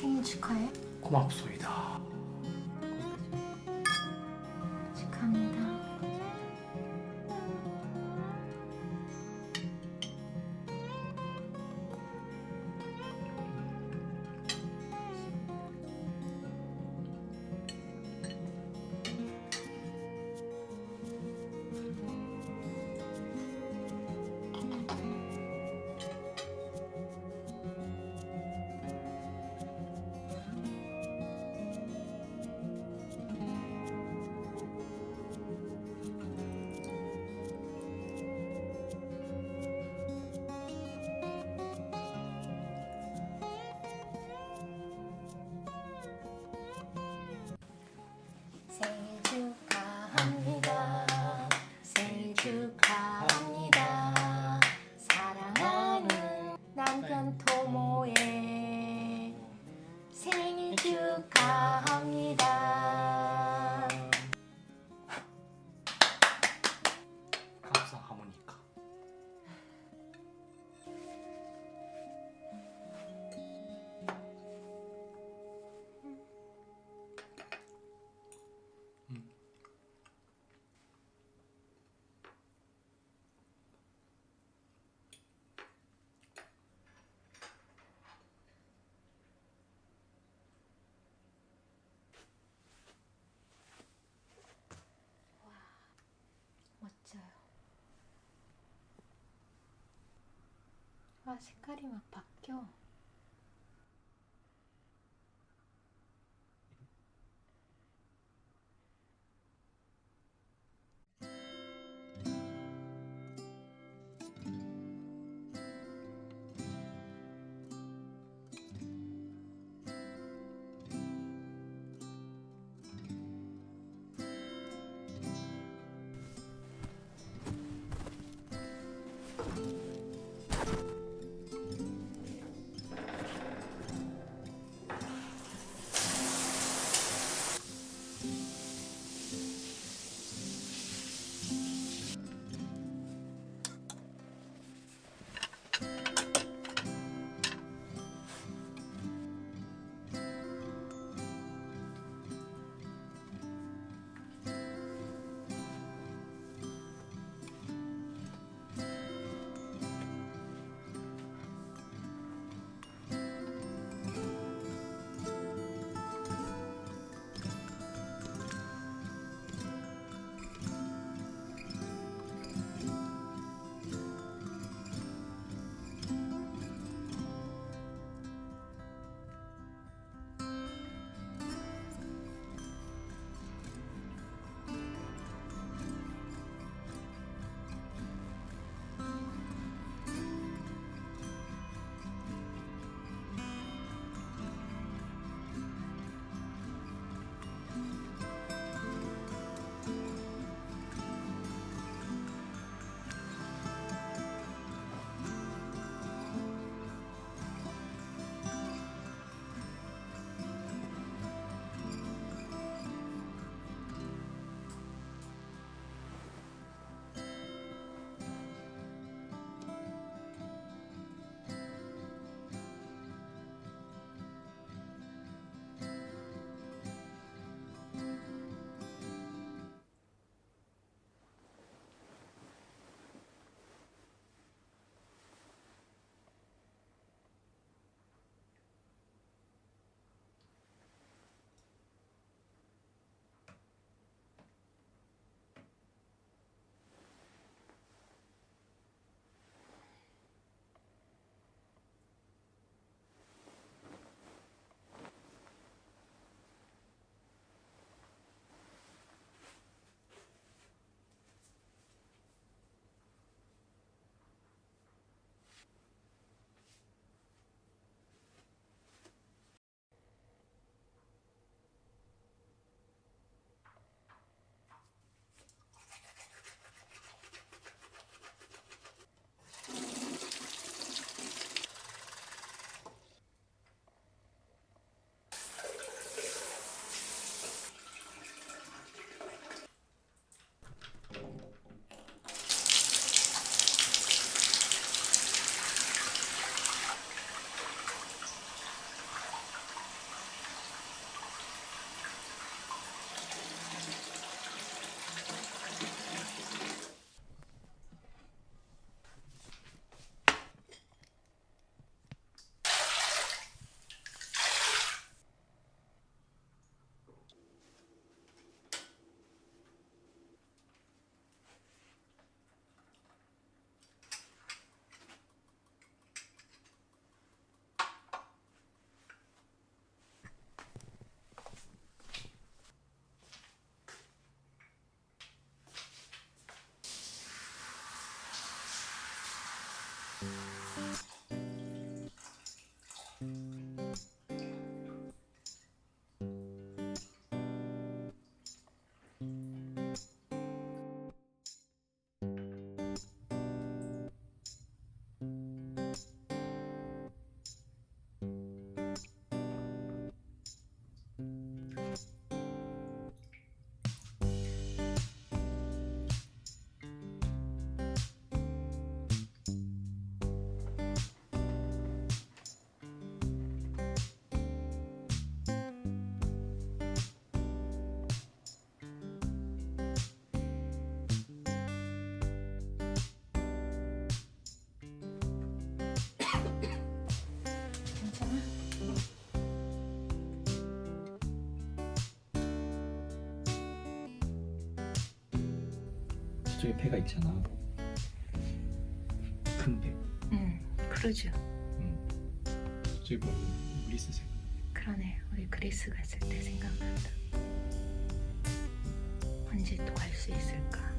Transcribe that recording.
생일 축하해. 고맙소이다. わしっかりはパッ 저쪽에 배가 있잖아. 큰 배. 응, 크루즈. 응. 저기 보면 그리스 색. 그러네. 우리 그리스 갔을 때 생각난다. 언제 또 갈 수 있을까?